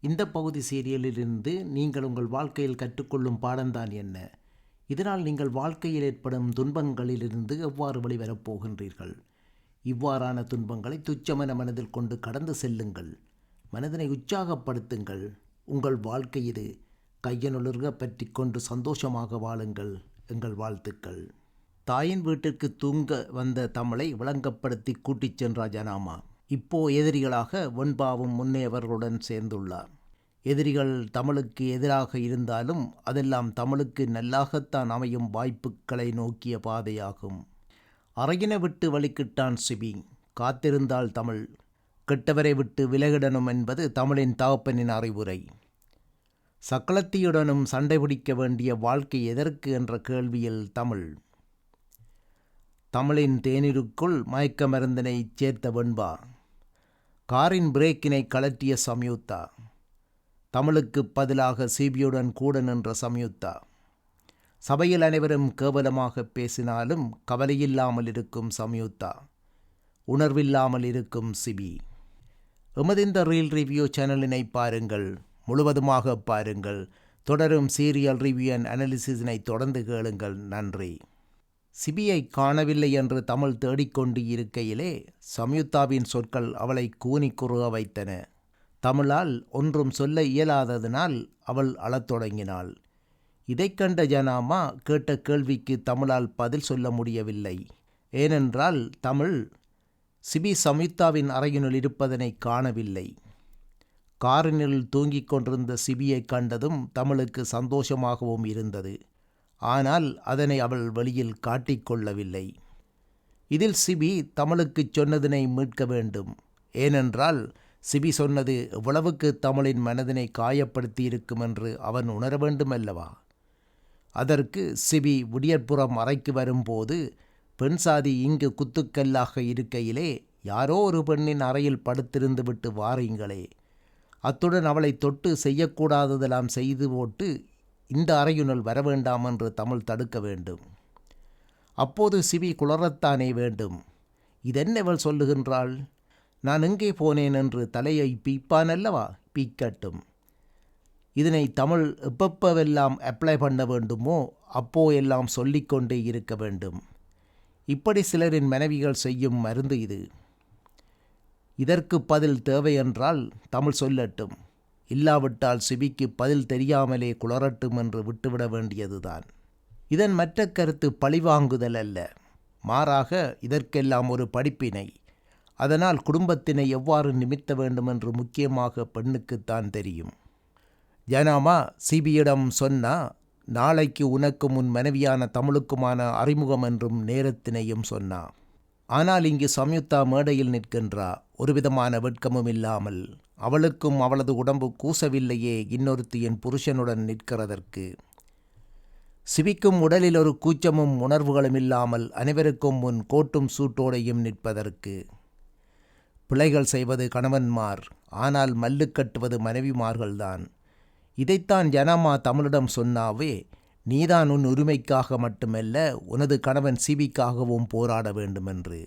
இந்த பகுதி சீரியலிலிருந்து நீங்கள் உங்கள் வாழ்க்கையில் கற்றுக்கொள்ளும் பாடம்தான் என்ன? இதனால் நீங்கள் வாழ்க்கையில் ஏற்படும் துன்பங்களிலிருந்து எவ்வாறு வெளிவரப் போகின்றீர்கள்? இவ்வாறான துன்பங்களை துச்சமென மனதில் கொண்டு கடந்து செல்லுங்கள். மனதினை உற்சாகப்படுத்துங்கள். உங்கள் வாழ்க்கை இது கையனுலர்க பற்றி கொண்டு சந்தோஷமாக வாழுங்கள். எங்கள் வாழ்த்துக்கள். தாயின் வீட்டிற்கு தூங்க வந்த தமிழை விளங்கப்படுத்தி கூட்டிச் சென்றார் ஜனாமா. இப்போ எதிரிகளாக வெண்பாவும் முன்னேவர்களுடன் சேர்ந்துள்ளார். எதிரிகள் தமிழுக்கு எதிராக இருந்தாலும் அதெல்லாம் தமிழுக்கு நல்லாகத்தான் அமையும் வாய்ப்புகளை நோக்கிய பாதையாகும். அறையினை விட்டு வழிக்கிட்டான் சிபி. காத்திருந்தால் தமிழ். கெட்டவரை விட்டு விலகிடணும் என்பது தமிழின் தகப்பனின் அறிவுரை. சக்களத்தியுடனும் சண்டை பிடிக்க வேண்டிய வாழ்க்கை எதற்கு என்ற கேள்வியில் தமிழ். தமிழின் தேநீருக்குள் மயக்க மருந்தினை சேர்த்த வெண்பா. காரின் பிரேக்கினை கலற்றிய சம்யுக்தா. தமிழுக்கு பதிலாக சிபியுடன் கூட நின்ற சம்யுக்தா. சபையில் அனைவரும் கேவலமாக பேசினாலும் கவலையில்லாமல் இருக்கும் சம்யுக்தா. உணர்வில்லாமல் இருக்கும் சிபி. எமது இந்த ரீல் ரிவ்யூ சேனலினை பாருங்கள் முழுவதுமாக பாருங்கள். தொடரும் சீரியல் ரிவ்யூ அண்ட் அனாலிசிஸினை தொடர்ந்து கேளுங்கள். நன்றி. சிபியை காணவில்லை என்று தமிழ் தேடிக்கொண்டு இருக்கையிலே சம்யுக்தாவின் சொற்கள் அவளை கூனி குறுக வைத்தன. தமிழால் ஒன்றும் சொல்ல இயலாததினால் அவள் அழத் தொடங்கினாள். இதை கண்ட ஜனாமா கேட்ட கேள்விக்கு தமிழால் பதில் சொல்ல முடியவில்லை. ஏனென்றால் தமிழ் சிபி சம்யுக்தாவின் அறையினுள் இருப்பதனை காணவில்லை. காரினில் தூங்கிக் கொண்டிருந்த சிபியை கண்டதும் தமிழுக்கு சந்தோஷமாகவும் இருந்தது. ஆனால் அதனை அவள் வெளியில் காட்டிக்கொள்ளவில்லை இதில் சிபி தமிழுக்கு சொன்னதினை மீட்க வேண்டும். ஏனென்றால் சிபி சொன்னது எவ்வளவுக்கு தமிழின் மனதினை காயப்படுத்தி இருக்கும் என்று அவன் உணர வேண்டுமல்லவா? அதற்கு சிபி விடியற்புறம் அறைக்கு வரும்போது பெண் சாதி இங்கு குத்துக்கல்லாக இருக்கையிலே யாரோ ஒரு பெண்ணின் அறையில் படுத்திருந்து விட்டு வாரீங்களே. அத்துடன் அவளை தொட்டு செய்யக்கூடாததெல்லாம் செய்து போட்டு இந்த அறையுனுள் வர வேண்டாம் என்று தமிழ் தடுக்க வேண்டும். அப்போது சிவி குளரத்தானே வேண்டும். இதென்னவள் சொல்லுகின்றாள்? நான் எங்கே போனேன் என்று தலையை பீப்பான் அல்லவா? பீக்கட்டும். இதனை தமிழ் எப்பப்பவெல்லாம் அப்ளை பண்ண வேண்டுமோ அப்போ எல்லாம் சொல்லிக்கொண்டே இருக்க வேண்டும். இப்படி சிலரின் மனைவிகள் செய்யும் மருந்து இது. இதற்கு பதில் தேவை என்றால் தமிழ் சொல்லட்டும். இல்லாவிட்டால் சிபிக்கு பதில் தெரியாமலே குளரட்டும் என்று விட்டுவிட வேண்டியதுதான். இதன் மற்ற கருத்து பழிவாங்குதல் அல்ல. மாறாக இதற்கெல்லாம் ஒரு படிப்பினை. அதனால் குடும்பத்தினை எவ்வாறு நிமித்த வேண்டும் என்று முக்கியமாக பெண்ணுக்குத்தான் தெரியும். ஜனாமா சிபியிடம் சொன்னா நாளைக்கு உனக்கும் உன் மனைவியான தமிழுக்குமான அறிமுகம் என்றும் நேரத்தினையும் சொன்னா. ஆனால் இங்கு சம்யுக்தா மேடையில் நிற்கின்றா ஒருவிதமான வெட்கமும் இல்லாமல் அவளுக்கும் அவளது உடம்பு கூசவில்லையே இன்னொருத்தியின் புருஷனுடன் நிற்கிறதற்கு. சிவிக்கும் உடலில் ஒரு கூச்சமும் உணர்வுகளும் இல்லாமல் அனைவருக்கும் முன் கோட்டும் சூட்டோடையும் நிற்பதற்கு. பிழைகள் செய்வது கணவன்மார் ஆனால் மல்லு கட்டுவது மனைவிமார்கள்தான். இதைத்தான் ஜனமா தமிழிடம் சொன்னாவே நீதான் உன் உரிமைக்காக மட்டுமல்ல உனது கணவன் சிபிக்காகவும் போராட வேண்டுமென்று.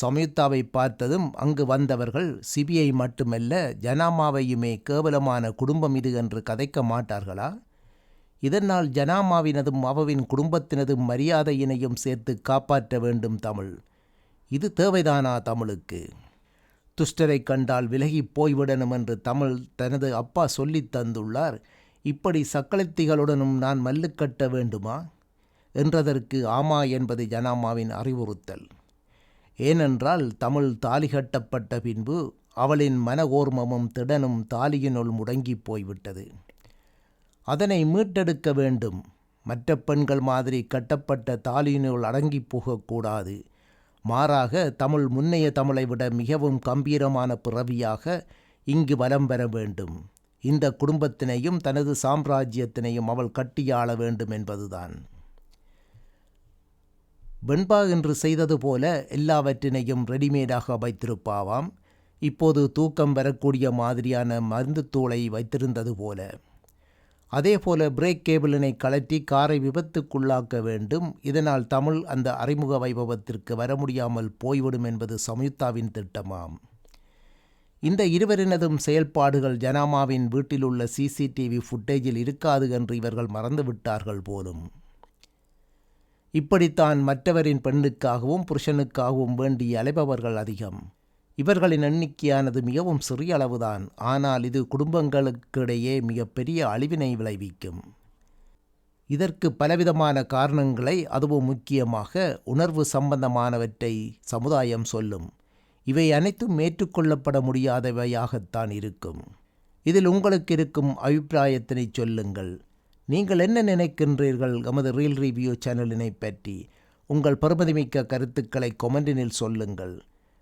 சம்யுக்தாவை பார்த்ததும் அங்கு வந்தவர்கள் சிபியை மட்டுமல்ல ஜனாமாவையுமே கேவலமான குடும்பம் இது என்று கதைக்க மாட்டார்களா? இதனால் ஜனாமாவினதும் அவவின் குடும்பத்தினதும் மரியாதையினையும் சேர்த்து காப்பாற்ற வேண்டும் தமிழ். இது தேவைதானா தமிழுக்கு? துஷ்டரை கண்டால் விலகி போய்விடணும் என்று தமிழ் தனது அப்பா சொல்லித் தந்துள்ளார். இப்படி சக்களத்திகளுடனும் நான் மல்லு கட்ட வேண்டுமா? என்றதற்கு ஆமா என்பது ஜனாமாவின் அறிவுறுத்தல். ஏனென்றால் தமிழ் தாலி கட்டப்பட்ட பின்பு அவளின் மன ஓர்மமும் திடனும் தாலியினுள் முடங்கி போய்விட்டது. அதனை மீட்டெடுக்க வேண்டும். மற்ற பெண்கள் மாதிரி கட்டப்பட்ட தாலியினுள் அடங்கி போகக்கூடாது. மாறாக தமிழ் முன்னைய தமிழை விட மிகவும் கம்பீரமான பிறவியாக இங்கு வலம் பெற வேண்டும். இந்த குடும்பத்தினையும் தனது சாம்ராஜ்யத்தினையும் அவள் கட்டியாள வேண்டும் என்பதுதான். வெண்பா என்று செய்தது போல எல்லாவற்றினையும் ரெடிமேடாக வைத்திருப்பாவாம். இப்போது தூக்கம் வரக்கூடிய மாதிரியான மருந்துத்தூளை வைத்திருந்தது போல. அதேபோல பிரேக் கேபிளினை கழற்றி காரை விபத்துக்குள்ளாக்க வேண்டும். இதனால் தமிழ் அந்த அறிமுக வைபவத்திற்கு வர முடியாமல் போய்விடும் என்பது சம்யுக்தாவின் திட்டமாம். இந்த இருவரினதும் செயல்பாடுகள் ஜனாமாவின் வீட்டிலுள்ள சிசிடிவி ஃபுட்டேஜில் இருக்காது என்று இவர்கள் மறந்துவிட்டார்கள் போலும். இப்படித்தான் மற்றவரின் பெண்ணுக்காகவும் புருஷனுக்காகவும் வேண்டி அலைபவர்கள் அதிகம். இவர்களின் எண்ணிக்கையானது மிகவும் சிறிய அளவுதான். ஆனால் இது குடும்பங்களுக்கிடையே மிகப்பெரிய அழிவினை விளைவிக்கும். இதற்கு பலவிதமான காரணங்களை அதுவும் முக்கியமாக உணர்வு சம்பந்தமானவற்றை சமுதாயம் சொல்லும். இவை அனைத்தும் ஏற்றுக்கொள்ளப்பட முடியாதவையாகத்தான் இருக்கும். இதில் உங்களுக்கு இருக்கும் அபிப்பிராயத்தினை சொல்லுங்கள். நீங்கள் என்ன நினைக்கின்றீர்கள்? எமது ரீல் ரிவ்யூ சேனலினை பற்றி உங்கள் பெருமதிமிக்க கருத்துக்களை கொமெண்டினில் சொல்லுங்கள்.